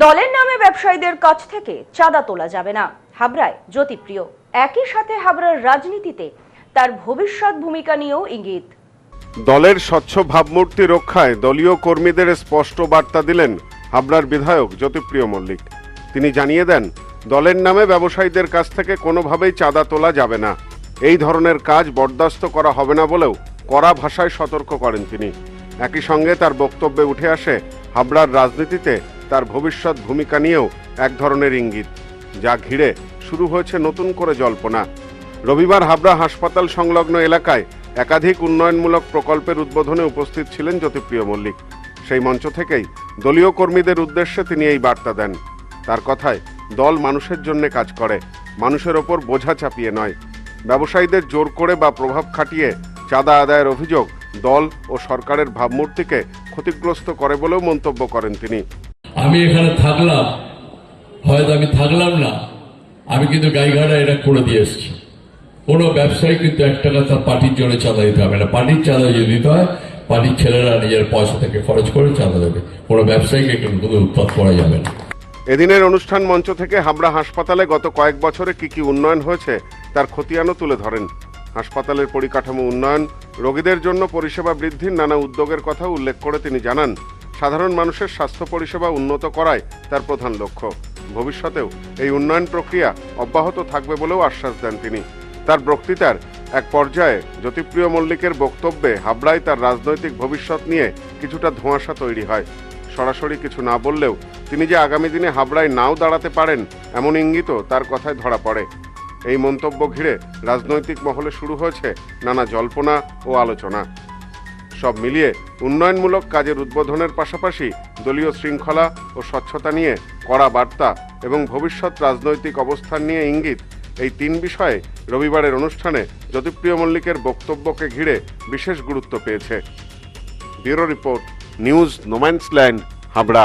দলের নামে ব্যবসায়ীদের কাছ থেকে চাঁদা তোলা যাবে না। হাবড়ায় জ্যোতিপ্রিয় একই সাথে হাবড়ার রাজনীতিতে তার ভবিষ্যৎ ভূমিকা নিয়েও ইঙ্গিত। দলের স্বচ্ছ ভাবমূর্তি রক্ষায় দলীয় কর্মীদের স্পষ্ট বার্তা দিলেন হাবড়ার বিধায়ক জ্যোতিপ্রিয় মল্লিক। তিনি জানিয়ে দেন, দলের নামে ব্যবসায়ীদের কাছ থেকে কোনোভাবেই চাঁদা তোলা যাবে না। এই ধরনের কাজ বরদাস্ত করা হবে না বলেও কড়া ভাষায় সতর্ক করেন তিনি। একই সঙ্গে তার বক্তব্যে উঠে আসে, হাবড়ার রাজনীতিতে তার ভবিষ্যৎ ভূমিকা নিয়েও এক ধরনের ইঙ্গিত, যা ঘিরে শুরু হয়েছে নতুন করে জল্পনা। রবিবার হাবড়া হাসপাতাল সংলগ্ন এলাকায় একাধিক উন্নয়নমূলক প্রকল্পের উদ্বোধনে উপস্থিত ছিলেন জ্যোতিপ্রিয় মল্লিক। সেই মঞ্চ থেকেই দলীয় কর্মীদের উদ্দেশ্যে তিনি এই বার্তা দেন। তার কথায়, দল মানুষের জন্য কাজ করে, মানুষের ওপর বোঝা চাপিয়ে নয়। ব্যবসায়ীদের জোর করে বা প্রভাব খাটিয়ে চাঁদা আদায়ের অভিযোগ দল ও সরকারের ভাবমূর্তিকে ক্ষতিগ্রস্ত করে বলেও মন্তব্য করেন তিনি। আমি এখানে থাকলাম। হয়তো আমি থাকলাম না। আমি কিন্তু গাইঘাটা এটা করে দিয়ে এসেছি। কোনো ব্যবসায়ী কিন্তু এক টাকা তার পার্টির জন্য চাঁদা দিতে হবে না। পার্টির চাঁদা যদি দিতে হয়, পার্টির ছেলেরা নিজের পয়সা থেকে খরচ করে চাঁদা দেবে। কোনো ব্যবসায়ীকে কিন্তু উৎপাদ করা যাবে না। এদিনের অনুষ্ঠান মঞ্চ থেকে হাবড়া হাসপাতালে গত কয়েক বছরে কি কি উন্নয়ন হয়েছে, তার খতিয়ানও তুলে ধরেন। হাসপাতালের পরিকাঠামো উন্নয়ন, রোগীদের জন্য পরিষেবা বৃদ্ধির নানা উদ্যোগের কথা উল্লেখ করে তিনি জানান। সাধারণ মানুষের স্বাস্থ্য পরিষেবা উন্নত করাই তার প্রধান লক্ষ্য। ভবিষ্যতেও এই উন্নয়ন প্রক্রিয়া অব্যাহত থাকবে বলেও আশ্বাস দেন তিনি। তার বক্তৃতার এক পর্যায়ে জ্যোতিপ্রিয় মল্লিকের বক্তব্যে হাবড়ায় তার রাজনৈতিক ভবিষ্যৎ নিয়ে কিছুটা ধোঁয়াশা তৈরি হয়। সরাসরি কিছু না বললেও তিনি যে আগামী দিনে হাবড়ায় নাও দাঁড়াতে পারেন, এমন ইঙ্গিতও তার কথায় ধরা পড়ে। এই মন্তব্য ঘিরে রাজনৈতিক মহলে শুরু হয়েছে নানা জল্পনা ও আলোচনা। সব মিলিয়ে উন্নয়নমূলক কাজের উদ্বোধনের পাশাপাশি দলীয় শৃঙ্খলা ও স্বচ্ছতা নিয়ে কড়া বার্তা এবং ভবিষ্যৎ রাজনৈতিক অবস্থান নিয়ে ইঙ্গিত এই তিন বিষয়ে রবিবারের অনুষ্ঠানে জ্যোতিপ্রিয় মল্লিকের বক্তব্যকে ঘিরে বিশেষ গুরুত্ব পেয়েছে। Bureau report, news, no man's land, Habra.